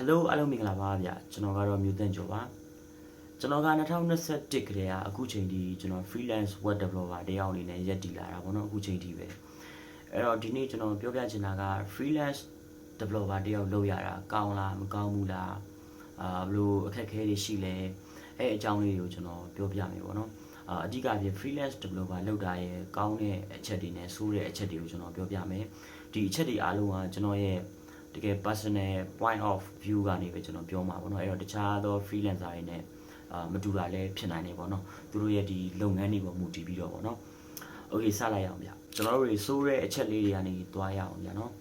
Hello အားလုံးမင်္ဂလာပါဗျကျွန်တော်ကတော့မြို့တန့်ကျော်ပါကျွန်တော်က2021ကတည်းကအခုချိန်ထိကျွန်တော် freelance web developer တယောက်အနေနဲ့ရက်တည်လာတာပေါ့နော်အခုချိန်ထိပဲအဲ့တော့ဒီနေ့ကျွန်တော်ပြောပြချင်တာက freelance developer တယောက်လုပ်ရတာကောင်းလားမကောင်းဘူးလားအာဘယ်လိုအခက်အခဲတွေရှိလဲအဲ့အကြောင်းလေးတွေကိုကျွန်တော်ပြောပြမယ်ပေါ့နော်အာအဓိကပြ freelance developer လုပ်တာရဲ့ကောင်းတဲ့အချက်တွေနဲ့ဆိုးတဲ့အချက်တွေကိုကျွန်တော်ပြောပြမယ်ဒီအချက်တွေအားလုံးကကျွန်တော်ရဲ့ တကယ် personal point of view ကနေပဲကျွန်တော်ပြောမှာပေါ့နော်အဲ့တော့တခြားသော freelancer တွေနဲ့အာမတူတာလည်းဖြစ်နိုင်တယ်ပေါ့နော်သူတို့ရဲ့ဒီလုပ်ငန်းတွေပေါ်မူတည်ပြီးတော့ပေါ့နော် okay စလိုက်အောင်ဗျကျွန်တော်တို့တွေစိုးတဲ့အချက်လေးတွေကနေသွားရအောင်ဗျနော်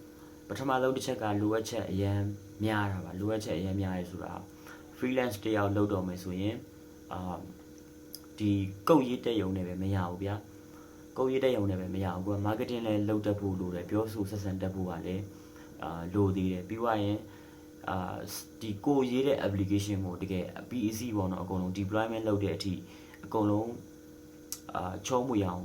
ပထမဆုံးတစ်ချက်ကလိုအပ်ချက်အရန်များတာပါလိုအပ်ချက်အရန်များရဲဆိုတာ freelance တယောက်လုပ်တော့မယ်ဆိုရင်အာဒီကုတ်ရေးတက်ရုံနဲ့ပဲမရဘူးဗျာကုတ်ရေးတက်ရုံနဲ့ပဲမရဘူးကွာ marketing လည်းလုပ်တတ်ဖို့လိုတယ်ပြောဆိုဆက်ဆံတတ်ဖို့ကလည်း အာလိုသေးတယ်ပြီးသွားရင်အာဒီကိုရေးတဲ့ application ကိုတကယ် PEC ပေါ့နော်အကုန်လုံး deployment လုပ်တဲ့အထိအကုန်လုံးအာချုံးမွေအောင်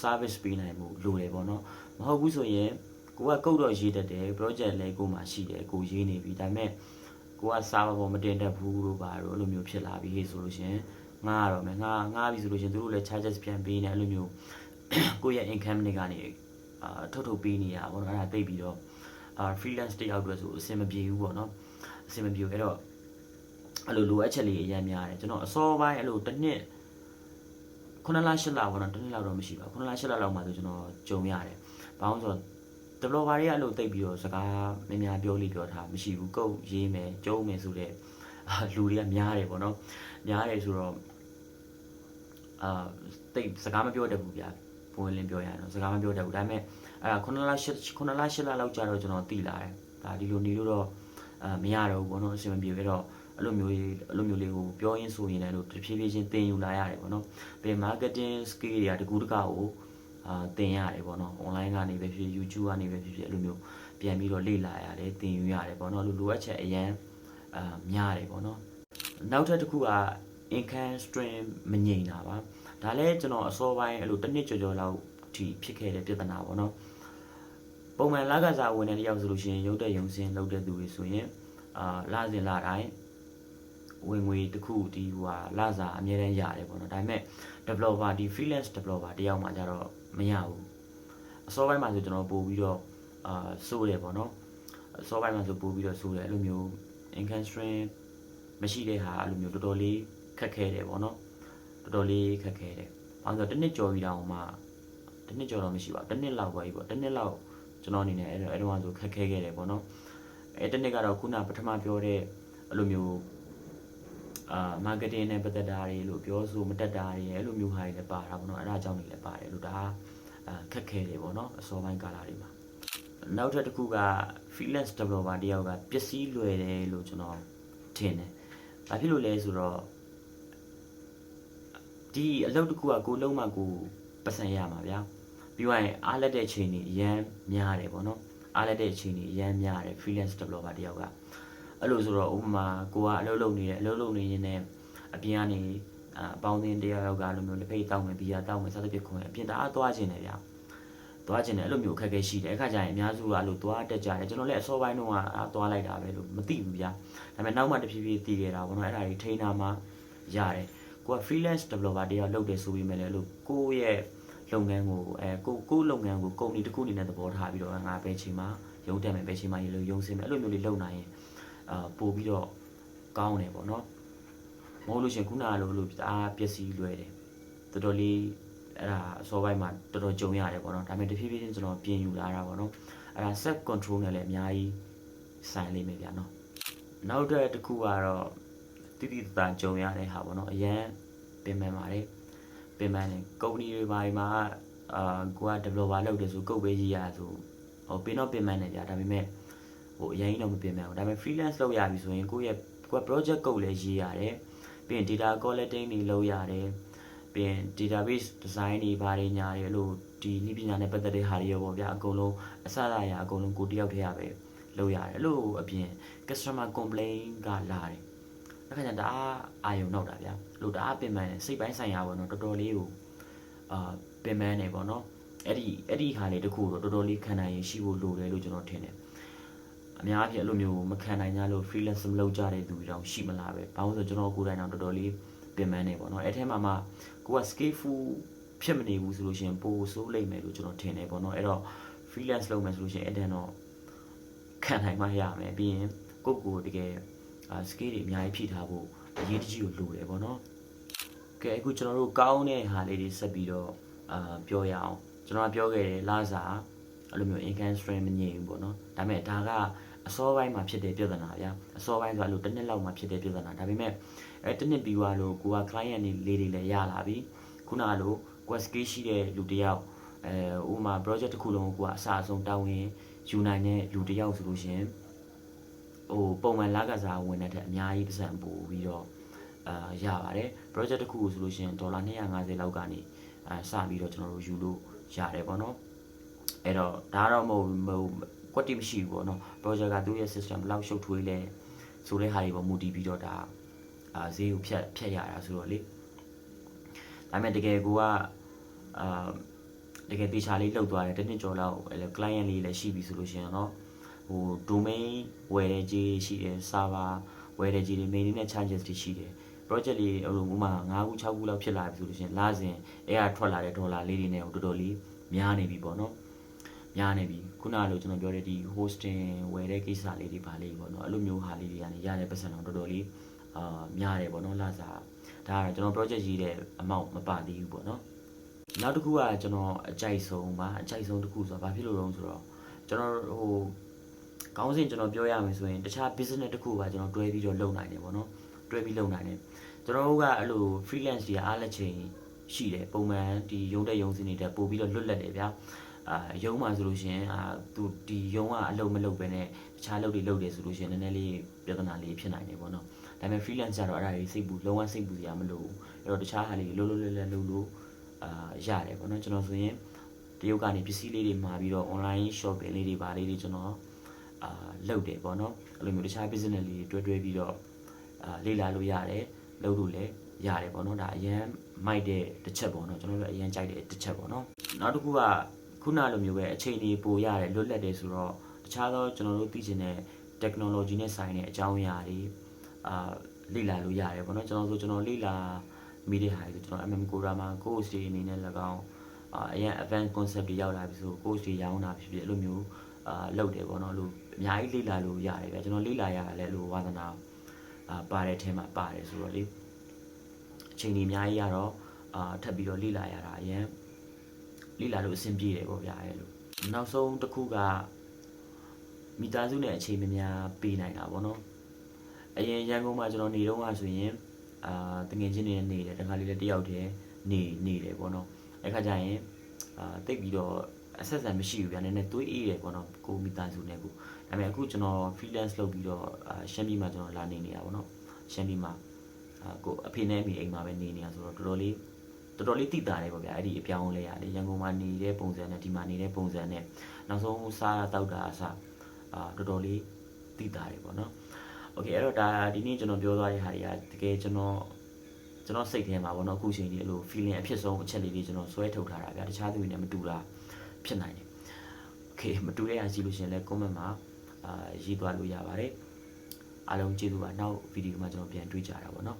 service ပေးနိုင်မှုလိုတယ်ပေါ့နော်မဟုတ်ဘူးဆိုရင်ကိုကကုတ်တော့ရေးတတ်တယ် project လည်းကိုမှရှိတယ်ကိုရေးနေပြီဒါပေမဲ့ကိုက server ပေါ်မတင်တတ်ဘူးလို့ပါတော့အဲ့လိုမျိုးဖြစ်လာပြီဆိုလို့ရှရင်ငားရတော့မယ်ငားငားပြီဆိုလို့ရှရင်သူတို့လည်း charges ပြန်ပေးနေအဲ့လိုမျိုးကိုယ့်ရဲ့ income တွေကနေအာထုတ်ထုတ်ပေးနေရပါတော့အဲ့ဒါသိပြီးတော့အာ freelance တယောက်အတွက်ဆိုအဆင်မပြေဘူးပေါ့နော်အဆင်မပြေဘူးအဲ့တော့အဲ့လိုလိုအပ်ချက်လေးအများများတယ်ကျွန်တော်အစောပိုင်းအဲ့လိုတစ်နှစ်9လ10လပေါ့နော်တစ်နှစ်လောက်တော့မရှိပါဘူး9လ10လလောက်မှဆိုကျွန်တော်ကြုံရတယ်ဘာလို့ဆိုတော့ developer တွေကအဲ့လိုတိတ်ပြီးတော့စကားများများပြောလိပြောထားမရှိဘူးကုတ်ရေးမယ်ကျုံးမယ်ဆိုတဲ့အာလူတွေကများတယ်ပေါ့နော်များတယ်ဆိုတော့အာတိတ်စကားမပြောတတ်ဘူးဗျာပွင့်လင်းပြောရရင်တော့စကားမပြောတတ်ဘူးဒါပေမဲ့ အဲ့ဒါ9လ8 9လ8လလောက်ကြာတော့ကျွန်တော်သိလာတယ်ဒါဒီလိုနေလို့တော့အာမရတော့ဘူးဘောနော်အဆင်မပြေခဲ့တော့အဲ့လိုမျိုးလေးအဲ့လိုမျိုးလေးကိုပြောရင်းဆိုရင်လည်းလို့တဖြည်းဖြည်းချင်းသင်ယူလာရတယ်ဘောနော်ပြီး marketing skill တွေကတကူတကကိုအာသင်ရတယ်ဘောနော် online ကနေပဲဖြစ် YouTube ကနေပဲဖြစ်ဖြစ်အဲ့လိုမျိုးပြန်ပြီးတော့လေ့လာရတယ်သင်ယူရတယ်ဘောနော်လိုလိုအပ်ချက်အရန်အာများတယ်ဘောနော်နောက်ထပ်တစ်ခုက income stream မငြိမ်တာပါဒါလည်းကျွန်တော်အစောပိုင်းအဲ့လိုတစ်နှစ်ကျော်ကျော်လောက်အထိဖြစ်ခဲ့တဲ့ပြဿနာပေါ့နော် ပုံမှန်လကစားဝင်တဲ့တယောက်ဆိုလို့ရှိရင်ရုပ်တဲ့ရုံစင်းလုပ်တဲ့သူတွေဆိုရင်အာလစဉ်လတိုင်းဝင်ငွေတစ်ခုဒီဟိုဟာလစာအများတန်းရတယ်ပေါ့နော်ဒါပေမဲ့ developer ဒီ freelance developer တယောက်မှကြတော့မရဘူးအစောပိုင်းမှာဆိုကျွန်တော်ပို့ပြီးတော့အာစိုးတယ်ပေါ့နော်အစောပိုင်းမှာဆိုပို့ပြီးတော့စိုးတယ်အဲ့လိုမျိုး income stream မရှိတဲ့ဟာအဲ့လိုမျိုးတော်တော်လေးခက်ခဲတယ်ပေါ့နော်တော်တော်လေးခက်ခဲတယ်ဘာလို့လဲဆိုတော့တစ်နှစ်ကျော်ပြီးတော့မှတစ်နှစ်ကျော်တော့မရှိပါဘူးတစ်နှစ်လောက်ပဲပေါ့တစ်နှစ်လောက် ကျွန်တော်အနေနဲ့အဲ့တော့အဲ့တော့ဆိုခက်ခဲခဲ့တယ်ပေါ့နော်အဲ့တနေ့ကတော့ခုနပထမပြောတဲ့အဲ့လိုမျိုးအာ marketing နဲ့ပတ်သက်တာတွေလို့ပြောဆိုမတက်တာတွေအဲ့လိုမျိုးဟာတွေလည်းပါတာပေါ့နော်အဲ့ဒါကြောင့်နေလည်းပါတယ်လို့ဒါအာခက်ခဲတယ်ပေါ့နော်အစောပိုင်းကာလတွေမှာနောက်ထပ်တစ်ခုက freelance developer တယောက်ကပျက်စီးလွယ်တယ်လို့ကျွန်တော်ထင်တယ်။ဘာဖြစ်လို့လဲဆိုတော့ဒီအလုပ်တစ်ခုကကိုလုံးမှကိုပတ်စံရမှာဗျာ။ ပြီးသွားရင်အားလက်တဲ့ချိန်ကြီးအရန်များတယ်ပေါ့နော်အားလက်တဲ့ချိန်ကြီးအရန်များတယ် freelance developer တယောက်ကအဲ့လိုဆိုတော့ဥပမာကိုကအလုပ်လုပ်နေတယ်အလုပ်လုပ်နေရင်လည်းအပြင်ကနေအာအပေါင်းအသင်းတယောက်ယောက်ကအဲ့လိုမျိုးလက်ဖိတ်တောက်မယ်ဘီယာတောက်မယ်စသဖြင့်ခွင့်အပြင်တအားသွားခြင်းတယ်ဗျာသွားခြင်းတယ်အဲ့လိုမျိုးအခက်အခဲရှိတယ်အခါကျရင်အများစုကအဲ့လိုသွားတက်ကြတယ်ကျွန်တော်လည်းအစောပိုင်းတုန်းကအာသွားလိုက်တာပဲလို့မသိဘူးဗျာဒါပေမဲ့နောက်မှတဖြည်းဖြည်းသိခဲ့တာပေါ့နော်အဲ့ဒါကြီးထိန်းတာမှရတယ်ကိုက freelance developer တယောက်လုပ်တယ်ဆိုပြီးမှလည်းလို့ကိုယ့်ရဲ့ လုပ်ငန်းကိုအဲကိုကိုလုပ်ငန်းကိုကုမ္ပဏီတစ်ခုအနေနဲ့သဘောထားပြီးတော့ငါပဲချိန်မှာရုံးတက်မယ်ပဲချိန်မှာရေလို့ရုံးစင်းမယ်အဲ့လိုမျိုးလေးလုပ်နိုင်ရင်အာပို့ပြီးတော့ကောင်းတယ်ပေါ့နော်မဟုတ်လို့ရှရင်ခုနကလိုလို့အားပျက်စီးလွယ်တယ်တော်တော်လေးအဲ့ဒါအစောပိုင်းမှာတော်တော်ကြုံရတယ်ပေါ့နော်ဒါပေမဲ့တဖြည်းဖြည်းချင်းကျွန်တော်ပြင်ယူလာတာပေါ့နော်အဲ့ဒါ set control နဲ့လည်းအများကြီးဆိုင်လိမ့်မယ်ဗျာနော်နောက်တစ်တစ်ခုကတော့တိတိတသာကြုံရတဲ့ဟာပေါ့နော်အရန်ပင်ပန်းပါတယ် ပင်ပန်းတယ်ကုမ္ပဏီတွေဘာတွေမှာအာကိုက developer လုပ်တယ်ဆိုကုတ်ပဲရေးရဆိုဟိုပင်တော့ပင်ပန်းတယ်ဗျာဒါပေမဲ့ဟိုအရင်တော့မပင်ပန်းဘူးဒါပေမဲ့ freelance လုပ်ရပြီဆိုရင်ကိုယ့်ရဲ့ကိုယ် project ကုတ်လည်းရေးရတယ်ပြီးရင် data collecting တွေလုပ်ရတယ်ပြီးရင် database design တွေဘာတွေညာတွေအဲ့လိုဒီနည်းပညာနဲ့ပတ်သက်တဲ့ဟာတွေရောပေါ့ဗျာအကုန်လုံးအစအရာအကုန်လုံးကိုတယောက်တည်းရပဲလုပ်ရတယ်အဲ့လိုအပြင် customer complaint ကလာတယ် အဲ့ခါကျတအားအာယုံနောက်တာဗျာလို့တအားပင်ပန်းတယ်စိတ်ပိုင်းဆိုင်ရာပေါ့နော်တော်တော်လေးကိုအာပင်ပန်းနေပေါ့နော်အဲ့ဒီအဲ့ဒီဟာလေးတခုတော့တော်တော်လေးခံနိုင်ရင်ရှိဖို့လိုတယ်လို့ကျွန်တော်ထင်တယ်အများကြီးအဲ့လိုမျိုးမခံနိုင်ကြလို့ freelance မလုပ်ကြတဲ့သူတွေတောင်ရှိမလားပဲဘာလို့လဲဆိုတော့ကျွန်တော်ကိုယ်တိုင်တော့တော်တော်လေးပြင်ပန်းနေပေါ့နော်အဲ့ထဲမှာမှကိုက skillful ဖြစ်မနေဘူးဆိုလို့ရှိရင်ပိုဆိုးလိမ့်မယ်လို့ကျွန်တော်ထင်တယ်ပေါ့နော်အဲ့တော့ freelance လုပ်မယ်ဆိုလို့ရှိရင်အဲ့တန်းတော့ခံနိုင်မှရမယ်ပြီးရင်ကိုယ့်ကိုယ်တကယ် အာ skill တွေအများကြီးဖြည့်ထားဖို့အရေးတကြီးကိုလိုတယ်ပေါ့နော်ကဲအခုကျွန်တော်တို့ကောင်းတဲ့ဟာလေးတွေဆက်ပြီးတော့အာပြောရအောင်ကျွန်တော်ကပြောခဲ့တယ်လာစာအဲ့လိုမျိုး income stream မငြိမ်ဘူးပေါ့နော်ဒါပေမဲ့ဒါကအစောပိုင်းမှာဖြစ်တဲ့ပြဿနာဗျာအစောပိုင်းဆိုအဲ့လိုတစ်နှစ်လောက်မှာဖြစ်တဲ့ပြဿနာဒါပေမဲ့အဲတစ်နှစ်ပြီးသွားလို့ကိုက client တွေလေးတွေလည်းရလာပြီခုနကလို quest skill ရှိတဲ့လူတစ်ယောက်အဲဥပမာ project တစ်ခုလုံးကိုကအစားအဆုံးတာဝန်ယူနိုင်တဲ့လူတစ်ယောက်ဆိုလို့ရှရင် ဟိုပုံမှန်လကစားဝင်တဲ့ထက်အများကြီးပတ်စံပို့ပြီးတော့အာရပါတယ် project တစ်ခုကိုဆိုလို့ရှရင်ဒေါ်လာ250လောက်ကနေအာစပြီးတော့ကျွန်တော်တို့ယူလို့ရတယ်ပေါ့နော်အဲ့တော့ဒါတော့မဟုတ်မဟုတ်ကွက်တိမရှိဘူးပေါ့နော် project ကသူ့ရဲ့ system ဘယ်လောက်ရှုပ်ထွေးလဲဆိုတဲ့ဟာတွေပေါ်မူတည်ပြီးတော့ဒါအာဈေးကိုဖြတ်ဖြတ်ရတာဆိုတော့လေဒါပေမဲ့တကယ်ကိုကအာတကယ်တေချာလေးလောက်သွားတယ်တစ်နှစ်ကျော်လောက်အဲ့လို client လေးလည်းရှိပြီဆိုလို့ရှိရင်တော့ ဟို domain ဝယ်တဲ့ကြီးရှိတယ် server ဝယ်တဲ့ကြီးတွေ main နဲ့ charges တွေရှိတယ် project လေးဟိုလိုဥမာ9ခု6ခုလောက်ဖြစ်လာပြီဆိုလို့ရှိရင်လစဉ်အဲ့ဟာထွက်လာတဲ့ဒေါ်လာလေးတွေနဲ့တော်တော်လေးများနေပြီပေါ့နော်များနေပြီခုနကလိုကျွန်တော်ပြောတဲ့ဒီ hosting ဝယ်တဲ့ကိစ္စလေးတွေပါလေးပေါ့နော်အဲ့လိုမျိုးဟာလေးတွေကနေရတဲ့ပတ်စံတော့တော်တော်လေးအာများတယ်ပေါ့နော်လစာဒါကတော့ကျွန်တော် project ရေးတဲ့ amount မပါသေးဘူးပေါ့နော်နောက်တစ်ခုကကျွန်တော်အကြိုက်ဆုံးပါအကြိုက်ဆုံးတစ်ခုဆိုတာဘာဖြစ်လို့လဲဆိုတော့ကျွန်တော်ဟို ကောင်းစဉ်ကျွန်တော်ပြောရမယ်ဆိုရင်တခြား business တစ်ခုပါကျွန်တော်တွဲပြီးတော့လုပ်နိုင်တယ်ပေါ့နော်တွဲပြီးလုပ်နိုင်တယ်ကျွန်တော်တို့ကအဲ့လို freelance တွေအားလက်ချိန်ရှိတယ်ပုံမှန်ဒီရုံးတဲ့ရုံးစင်းတွေတက်ပို့ပြီးတော့လွတ်လပ်တယ်ဗျာအာရုံးမှာဆိုလို့ရှိရင်အာသူဒီရုံးကအလုပ်မလုပ်ပဲနဲ့တခြားလုပ်တွေလုပ်တယ်ဆိုလို့ရှိရင်နည်းနည်းလေးပြဿနာလေးဖြစ်နိုင်တယ်ပေါ့နော်ဒါပေမဲ့ freelance ကျတော့အဲ့ဒါတွေစိတ်ဘူးလုံးဝစိတ်ဘူးစရာမလိုဘူးအဲ့တော့တခြားဟာလေးလှုပ်လှုပ်လှက်လှက်လှုပ်လို့အာရတယ်ပေါ့နော်ကျွန်တော်ဆိုရင်တရုတ်ကနေပစ္စည်းလေးတွေမှာပြီးတော့ online shopping လေးတွေပါလေးတွေကျွန်တော် အာလုပ်တယ်ပေါ့နော်အဲ့လိုမျိုးတခြား business လေးတွေတွဲတွဲပြီးတော့အာလေ့လာလို့ရတယ်လုပ်လို့လည်းရတယ်ပေါ့နော်ဒါအရန်မိုက်တဲ့တစ်ချက်ပေါ့နော်ကျွန်တော်တို့အရန်ကြိုက်တဲ့တစ်ချက်ပေါ့နော်နောက်တစ်ခုကခုနလိုမျိုးပဲအချိန်ကြီးပိုရတယ်လွတ်လပ်တယ်ဆိုတော့တခြားသောကျွန်တော်တို့သိချင်တဲ့ technology နဲ့ဆိုင်တဲ့အကြောင်းအရာတွေအာလေ့လာလို့ရတယ်ပေါ့နော်ကျွန်တော်ဆိုကျွန်တော်လေ့လာမိတဲ့ဟာတွေဆိုကျွန်တော် MM Cora မှာ course တွေအနေနဲ့၎င်းအာအရင် advanced concept တွေရောက်လာပြီဆို course တွေရောင်းတာဖြစ်ဖြစ်အဲ့လိုမျိုးအာလုပ်တယ်ပေါ့နော်လို့ အများကြီးလေ့လာလို့ရတယ်ဗျကျွန်တော်လေ့လာရတယ်လည်းလို့ဝါသနာအာပါတဲ့အထဲမှာပါတယ်ဆိုတော့လေအချိန်ကြီးအများကြီးရတော့အာထပ်ပြီးတော့လေ့လာရတာအရင်လေ့လာလို့အဆင်ပြေတယ်ပေါ့ဗျာအဲ့လိုနောက်ဆုံးတစ်ခုကမိသားစုနဲ့အချိန်မများပေးနိုင်တာပေါ့နော်အရင်ရန်ကုန်မှာကျွန်တော်နေတော့ကဆိုရင်အာတငယ်ချင်းတွေနဲ့နေတယ်တခါလေးလည်းတယောက်တည်းနေနေတယ်ပေါ့နော်အဲ့ခါကျရင်အာတိတ်ပြီးတော့အဆက်အဆံမရှိဘူးဗျာနည်းနည်းသွေးအေးတယ်ပေါ့နော်ကိုမိသားစုနဲ့ကို ဒါပေမဲ့အခုကျွန်တော် freelance လုပ်ပြီးတော့အာရှမ်းပြည်မှာကျွန်တော်လာနေနေတာပေါ့နော်ရှမ်းပြည်မှာအာကိုအဖေနဲ့အမိအိမ်မှာပဲနေနေတာဆိုတော့တော်တော်လေးတော်တော်လေးတိတာတယ်ပေါ့ဗျာအဲ့ဒီအပြောင်းအလဲရတယ်ရန်ကုန်မှာနေတဲ့ပုံစံနဲ့ဒီမှာနေတဲ့ပုံစံနဲ့နောက်ဆုံးစားတောက်တာအစားအာတော်တော်လေးတိတာတယ်ပေါ့နော်โอเคအဲ့တော့ဒါဒီနေ့ကျွန်တော်ပြောသွားတဲ့ဟာတွေကတကယ်ကျွန်တော်ကျွန်တော်စိတ်ထဲမှာပေါ့နော်အခုချိန်ကြီးအဲ့လို feeling အဖြစ်ဆုံးအချက်လေးတွေကျွန်တော်ဆွဲထုတ်ထားတာဗျာတခြားသူတွေနဲ့မတူတာဖြစ်နိုင်တယ်โอเคမတူတဲ့ဟာရှိလို့ရှိရင်လည်း comment မှာ အာရေးသွားလို့ရပါတယ်အားလုံးကျေးဇူးပါနောက်ဗီဒီယိုမှာကျွန်တော်ပြန်တွေ့ကြတာပေါ့နော်